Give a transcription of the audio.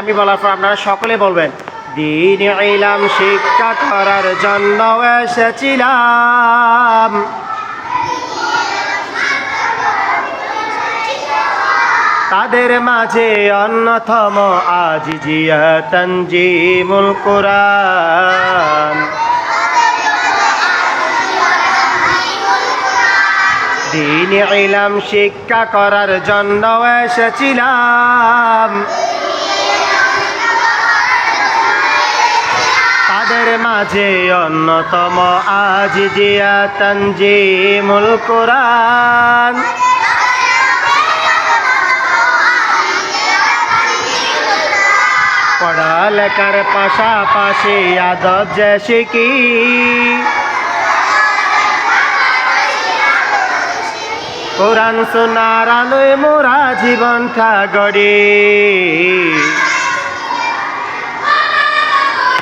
আমি বলার পর আপনারা সকলে বলবেন, দিন ইলাম শিক্ষা করার জন্য এসেছিলাম। তাদের মাঝে অন্যতম আজ জিয়া তঞ্জিমুল কোরআন। দিন ইলাম শিক্ষা করার জন্য এসেছিলাম। তাদের মাঝে অন্যতম আজ জিয়া তঞ্জিমুল কোরআন। পড়ালেখার পাশাপাশি আদব যে শিখি। কোরআন সোনার আলোয় মোরা জীবনটা গড়ি।